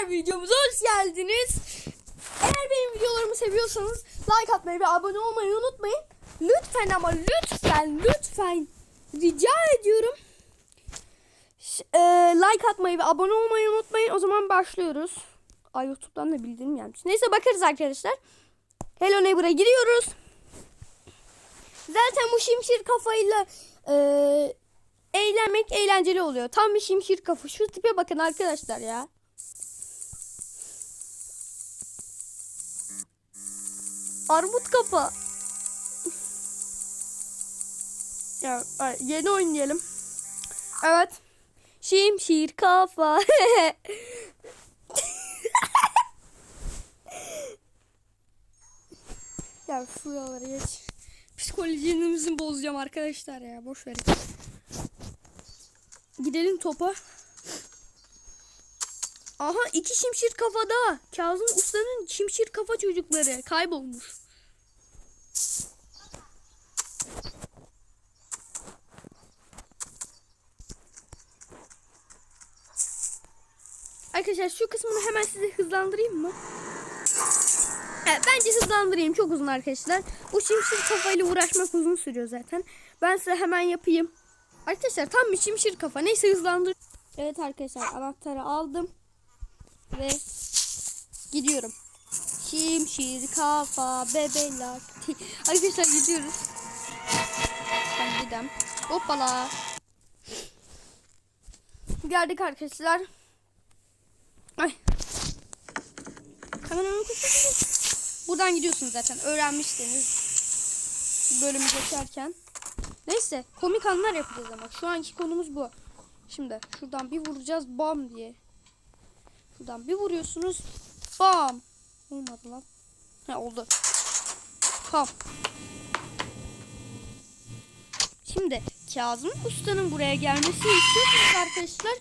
arkadaşlar videomuza hoş geldiniz. Eğer benim videolarımı seviyorsanız like atmayı ve abone olmayı unutmayın. Lütfen ama lütfen lütfen rica ediyorum. Ş- e, like atmayı ve abone olmayı unutmayın. O zaman başlıyoruz. Ay YouTube'dan da bildirim gelmiş. Neyse bakarız arkadaşlar. Hello Neighbor'a giriyoruz. Zaten bu şimşir kafayla e, eğlenmek eğlenceli oluyor. Tam bir şimşir kafa. Şu tipe bakın arkadaşlar ya. Armut kafa. Ya yeni oynayalım. Evet. Şimşir kafa. ya şuralara geç. Psikolojimizi bozacağım arkadaşlar ya. Boş verin. Gidelim topa. Aha iki şimşir kafada. Kazım Usta'nın şimşir kafa çocukları kaybolmuş. Arkadaşlar şu kısmını hemen size hızlandırayım mı? Evet, bence hızlandırayım. Çok uzun arkadaşlar. Bu şimşir kafayla uğraşmak uzun sürüyor zaten. Ben size hemen yapayım. Arkadaşlar tam bir şimşir kafa. Neyse hızlandır. Evet arkadaşlar anahtarı aldım. Ve gidiyorum. Şimşir kafa bebeler. Arkadaşlar gidiyoruz. Ben gidem. Hoppala. Geldik arkadaşlar. Ay. Koş. Buradan gidiyorsunuz zaten. Öğrenmiştiniz. Bölümü geçerken. Neyse komik anlar yapacağız ama. Şu anki konumuz bu. Şimdi şuradan bir vuracağız bam diye. Şuradan bir vuruyorsunuz. Bam. Olmadı lan. Ha oldu. Bam. Şimdi Kazım Usta'nın buraya gelmesini istiyorsanız arkadaşlar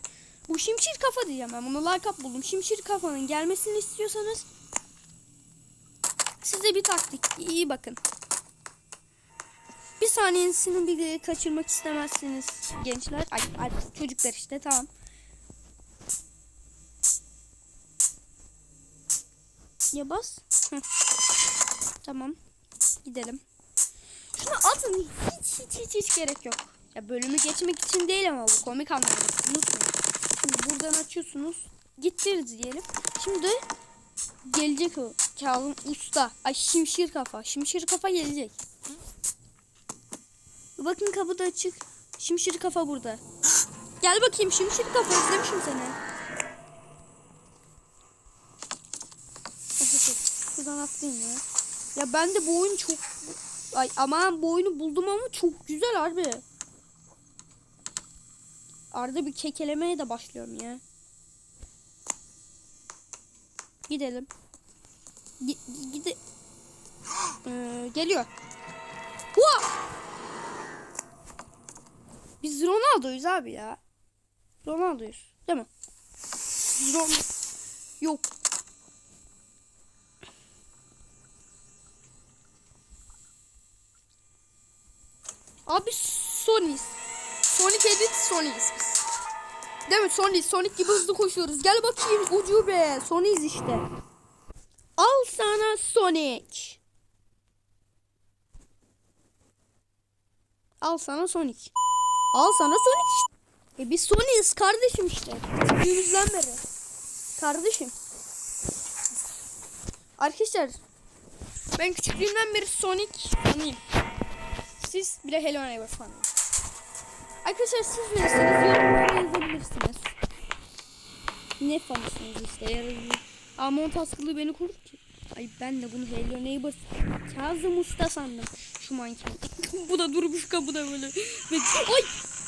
bu şimşir kafa diyeceğim ben. Bunu like up buldum. Şimşir kafanın gelmesini istiyorsanız size bir taktik. iyi bakın. Bir saniyesini bile kaçırmak istemezsiniz gençler. Ay, ay çocuklar işte tamam. Ya bas. Tamam. Gidelim. Şunu atın. Hiç hiç hiç hiç gerek yok. Ya bölümü geçmek için değil ama bu komik anlamda. Unutmayın. Şimdi buradan açıyorsunuz. Gittiniz diyelim. Şimdi gelecek o. Kazım Usta. Ay şimşir kafa. Şimşir kafa gelecek. Bakın kapı da açık. Şimşir kafa burada. Gel bakayım şimşir kafa izlemişim seni. Şuradan atlayayım ya. Ya ben de bu oyun çok... Ay aman bu oyunu buldum ama çok güzel harbi. Arada bir kekelemeye de başlıyorum ya. Gidelim. Gi gide ee, geliyor. Hua! Biz Ronaldo'yuz abi ya. Ronaldo'yuz. Değil mi? Ron Yok. Abi Sony's. Sonic Edit Sony's biz. Değil mi Sonic? Sonic gibi hızlı koşuyoruz. Gel bakayım ucube. Sony's işte. Al sana Sonic. Al sana Sonic. Al sana Sonic. E biz Sony'yiz kardeşim işte. Küçüklüğümüzden beri. Kardeşim. Arkadaşlar. Ben küçüklüğümden beri Sonic fanıyım. Siz bile Hello Neighbor fanıyım. Arkadaşlar siz bilirsiniz. Yorumlara yazabilirsiniz. Ne fanısınız işte. Yarın Amon taskılı beni korur ki. Ay ben de bunu Hello Neighbor Kazım Usta sandım. Şu manken. Bu da durmuş kapıda böyle. Ay!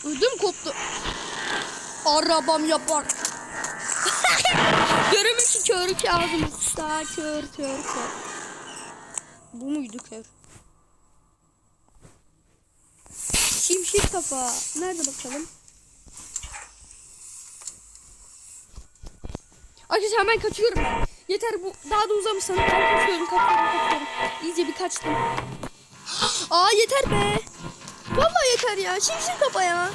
Ödüm koptu. Arabam yapar. Görümüş ki kör Kazım Usta. Kör kör kör. Bu muydu kör? Şimşir kafa. Nerede bakalım? Arkadaşlar hemen kaçıyorum. Yeter bu daha da uzamış sana. Ben kaçıyorum kaçıyorum kaçıyorum. İyice bir kaçtım. Aa yeter be. Vallahi yeter ya. Şimşir kafa ya.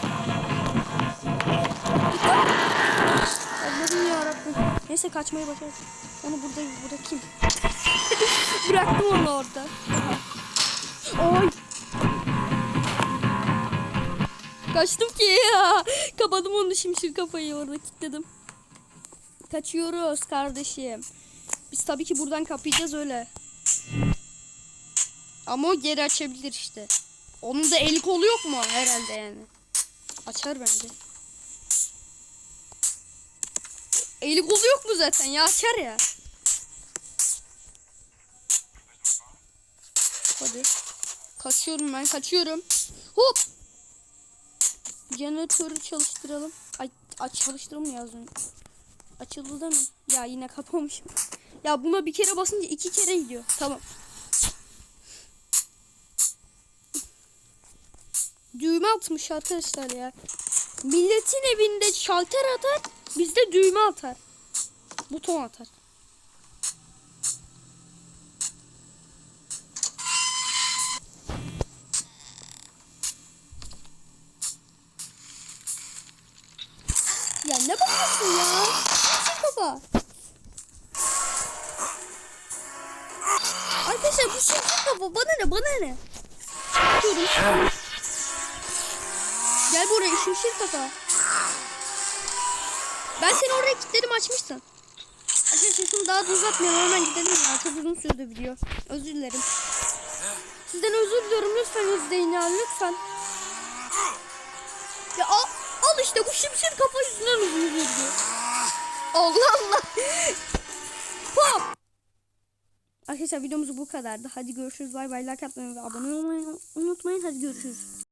Allah'ım yarabbim. Neyse kaçmayı başardık. Onu burada bırakayım. Bıraktım onu orada. Oy. Kaçtım ki ya. Kapadım onu şimşir kafayı orada kilitledim. Kaçıyoruz kardeşim. Biz tabii ki buradan kapayacağız öyle. Ama o geri açabilir işte. Onun da eli kolu yok mu herhalde yani. Açar bence. Eli kolu yok mu zaten ya açar ya. Hadi. Kaçıyorum ben kaçıyorum. Hop. Jeneratörü çalıştıralım. Ay, aç çalıştıralım az önce. Açıldı değil mi? Ya yine kapamışım. Ya buna bir kere basınca iki kere gidiyor. Tamam. Düğme atmış arkadaşlar ya. Milletin evinde şalter atar, bizde düğme atar. Buton atar. Ya ne bakıyorsun ya? Kafa. Arkadaşlar bu şimşir kafa bana ne bana ne? Bakıyorum. Gel buraya şimşir kafa. Ben seni oraya kilitledim açmışsın. Arkadaşlar şunu daha da uzatmayalım hemen gidelim ya. Çok uzun sürdü video. Özür dilerim. Sizden özür diliyorum lütfen izleyin ya lütfen. Ya al, al işte bu şimşir kafa yüzünden uzun sürdü. Allah Allah. Pop. Arkadaşlar videomuz bu kadardı. Hadi görüşürüz. Bay bay. Like atmayı ve abone olmayı unutmayın. Hadi görüşürüz.